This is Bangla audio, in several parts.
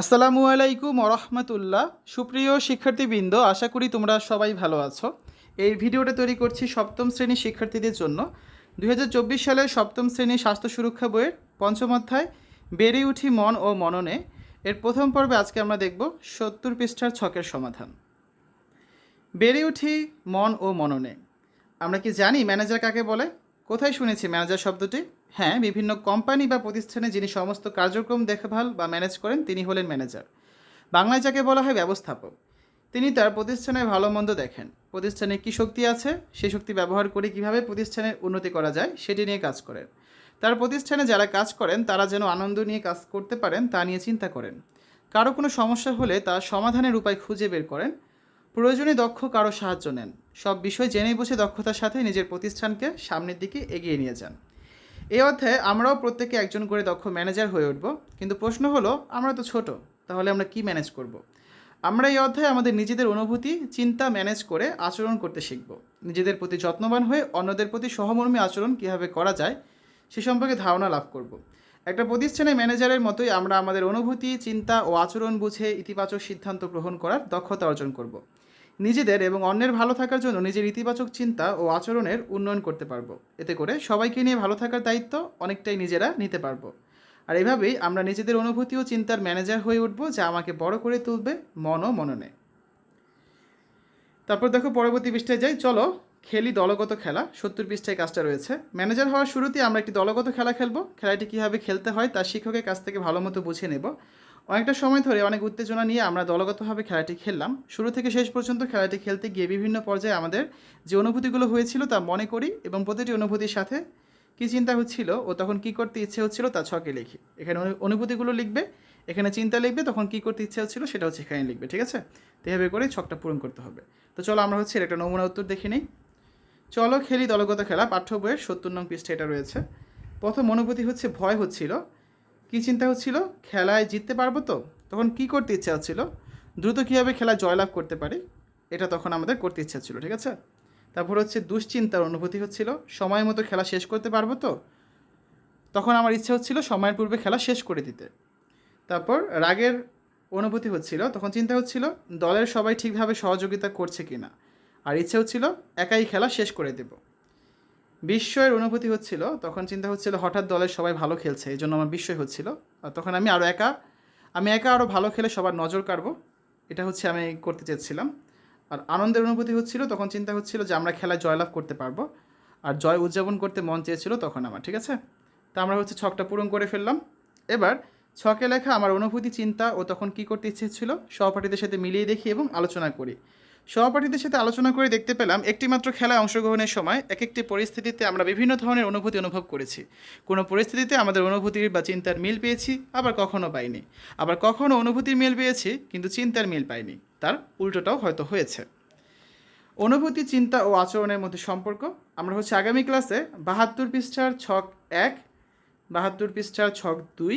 আসসালামু আলাইকুম ওরহমতুল্লাহ। সুপ্রিয় শিক্ষার্থীবৃন্দ, আশা করি তোমরা সবাই ভালো আছো। এই ভিডিওটা তৈরি করছি সপ্তম শ্রেণির শিক্ষার্থীদের জন্য। দু হাজার চব্বিশ সালের সপ্তম শ্রেণির স্বাস্থ্য সুরক্ষা বইয়ের পঞ্চম অধ্যায়, বেড়ে উঠি মন ও মননে। এর প্রথম পর্বে আজকে আমরা দেখব সত্তর পৃষ্ঠার ছকের সমাধান। বেড়ে উঠি মন ও মননে। আমরা কি জানি ম্যানেজার কাকে বলে? কোথায় শুনেছি ম্যানেজার শব্দটি? হ্যাঁ বিভিন্ন কোম্পানি বা প্রতিষ্ঠানে যিনি সমস্ত কার্যক্রম দেখভাল বা ম্যানেজ করেন, তিনি হলেন ম্যানেজার। বাংলায় যাকে বলা হয় ব্যবস্থাপক। তিনি তার প্রতিষ্ঠানের ভালো মন্দ দেখেন। প্রতিষ্ঠানে কী শক্তি আছে সেই শক্তি ব্যবহার করে কীভাবে প্রতিষ্ঠানের উন্নতি করা যায়, সেটি নিয়ে কাজ করেন। তার প্রতিষ্ঠানে যারা কাজ করেন, তারা যেন আনন্দ নিয়ে কাজ করতে পারেন, তা নিয়ে চিন্তা করেন। কারও কোনো সমস্যা হলে তার সমাধানের উপায় খুঁজে বের করেন। প্রয়োজনে দক্ষ কারও সাহায্য নেন। সব বিষয় জেনে বসে দক্ষতার সাথে নিজের প্রতিষ্ঠানকে সামনের দিকে এগিয়ে নিয়ে যান। এই অধ্যায়ে আমরাও প্রত্যেকে একজন করে দক্ষ ম্যানেজার হয়ে উঠব। কিন্তু প্রশ্ন হলো, আমরা তো ছোট, তাহলে আমরা কি ম্যানেজ করব। আমরা এই অধ্যায়ে আমাদের নিজেদের অনুভূতি, চিন্তা ম্যানেজ করে আচরণ করতে শিখব। নিজেদের প্রতি যত্নবান হয়ে অন্যদের প্রতি সহমর্মী আচরণ কীভাবে করা যায়, সে সম্পর্কে ধারণা লাভ করব। একটা প্রতিষ্ঠানে ম্যানেজারের মতোই আমরা আমাদের অনুভূতি, চিন্তা ও আচরণ বুঝে ইতিবাচক সিদ্ধান্ত গ্রহণ করার দক্ষতা অর্জন করব। নিজেদের এবং অন্যের ভালো থাকার জন্য নিজের ইতিবাচক চিন্তা ও আচরণের উন্নয়ন করতে পারব। এতে করে সবাইকে নিয়ে ভালো থাকার দায়িত্ব অনেকটাই নিজেরা নিতে পারব। আর এভাবেই আমরা নিজেদের অনুভূতি ও চিন্তার ম্যানেজার হয়ে উঠবো যা আমাকে বড় করে তুলবে মন ও মননে। তারপর দেখো পরবর্তী পৃষ্ঠায় যাই। চলো খেলি দলগত খেলা। সত্তর পৃষ্ঠায় কাজটা রয়েছে। ম্যানেজার হওয়ার শুরুতেই আমরা একটি দলগত খেলা খেলব। খেলাটি কীভাবে খেলতে হয় তার শিক্ষকের কাছ থেকে ভালো মতো বুঝে নেব। অনেকটা সময় ধরে অনেক উত্তেজনা নিয়ে আমরা দলগতভাবে খেলাটি খেললাম। শুরু থেকে শেষ পর্যন্ত খেলাটি খেলতে গিয়ে বিভিন্ন পর্যায়ে আমাদের যে অনুভূতিগুলো হয়েছিল তা মনে করি এবং প্রতিটি অনুভূতির সাথে কী চিন্তা হচ্ছিল ও তখন কী করতে ইচ্ছে হচ্ছিল তা ছকে লিখি। এখানে অনু- অনুভূতিগুলো লিখবে, এখানে চিন্তা লিখবে, তখন কী করতে ইচ্ছে হচ্ছিল সেটা হচ্ছে এখানে লিখবে, ঠিক আছে? তো এভাবে করে ছকটা পূরণ করতে হবে। তো চলো আমরা হচ্ছে একটা নমুনা উত্তর দেখে নিই। চলো খেলি দলগত খেলা, পাঠ্য বইয়ের সত্তর নং পৃষ্ঠে এটা রয়েছে। প্রথম অনুভূতি হচ্ছে ভয় হচ্ছিল কী চিন্তা হচ্ছিল? খেলায় জিততে পারব তো? তখন কি করতে ইচ্ছা হচ্ছিল? দ্রুত কীভাবে খেলায় জয়লাভ করতে পারি? এটা তখন আমাদের করতে ইচ্ছা ছিল ঠিক আছে? তারপর হচ্ছে দুশ্চিন্তার অনুভূতি হচ্ছিল। সময় মতো খেলা শেষ করতে পারব তো? তখন আমার ইচ্ছা হচ্ছিল সময়ের পূর্বে খেলা শেষ করে দিতে। তারপর রাগের অনুভূতি হচ্ছিল। তখন চিন্তা হচ্ছিল, দলের সবাই ঠিকভাবে সহযোগিতা করছে কিনা? আর ইচ্ছে হচ্ছিল, একাই খেলা শেষ করে দেব। বিস্ময়ের অনুভূতি হচ্ছিল, তখন চিন্তা হচ্ছিল হঠাৎ দলের সবাই ভালো খেলছে এই জন্য আমার বিস্ময় হচ্ছিল। তখন আমি আরও একা, আমি একা আরও ভালো খেলে সবার নজর কাড়বো, এটা হচ্ছে আমি করতে চেয়েছিলাম। আর আনন্দের অনুভূতি হচ্ছিল, তখন চিন্তা হচ্ছিল যে আমরা খেলায় জয়লাভ করতে পারব। আর জয় উদযাপন করতে মন চেয়েছিল তখন আমার, ঠিক আছে? তা আমরা হচ্ছে ছকটা পূরণ করে ফেললাম। এবার ছকে লেখা আমার অনুভূতি, চিন্তা ও তখন কী করতে ইচ্ছে ছিল সহপাঠীদের সাথে মিলিয়ে দেখি এবং আলোচনা করি। সহপাঠীদের সাথে আলোচনা করে দেখতে পেলাম একটিমাত্র খেলায় অংশগ্রহণের সময় এক একটি পরিস্থিতিতে আমরা বিভিন্ন ধরনের অনুভূতি অনুভব করেছি। কোনো পরিস্থিতিতে আমাদের অনুভূতির বা চিন্তার মিল পেয়েছি, আবার কখনো পাইনি। আবার কখনো অনুভূতির মিল পেয়েছি, কিন্তু চিন্তার মিল পাইনি। তার উল্টোটাও হয়তো হয়েছে। অনুভূতি, চিন্তা ও আচরণের মধ্যে সম্পর্ক। আমরা হচ্ছে আগামী ক্লাসে বাহাত্তর পৃষ্ঠার ছক এক, বাহাত্তর পৃষ্ঠার ছক দুই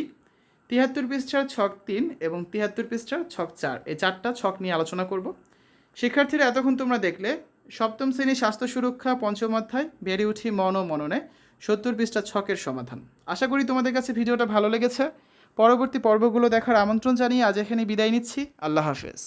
তিয়াত্তর পৃষ্ঠার ছক তিন এবং তিয়াত্তর পৃষ্ঠার ছক চার। এই চারটা ছক নিয়ে আলোচনা করব। শিক্ষার্থীরা এতক্ষণ তোমরা দেখলে, সপ্তম শ্রেণি স্বাস্থ্য সুরক্ষা, পঞ্চম অধ্যায় বেড়ে উঠি, মন ও মননে, সত্তর পৃষ্ঠা ছকের সমাধান। আশা করি তোমাদের কাছে ভিডিওটা ভালো লেগেছে। পরবর্তী পর্বগুলো দেখার আমন্ত্রণ জানিয়ে আজ এখানে বিদায় নিচ্ছি। আল্লাহ হাফেজ।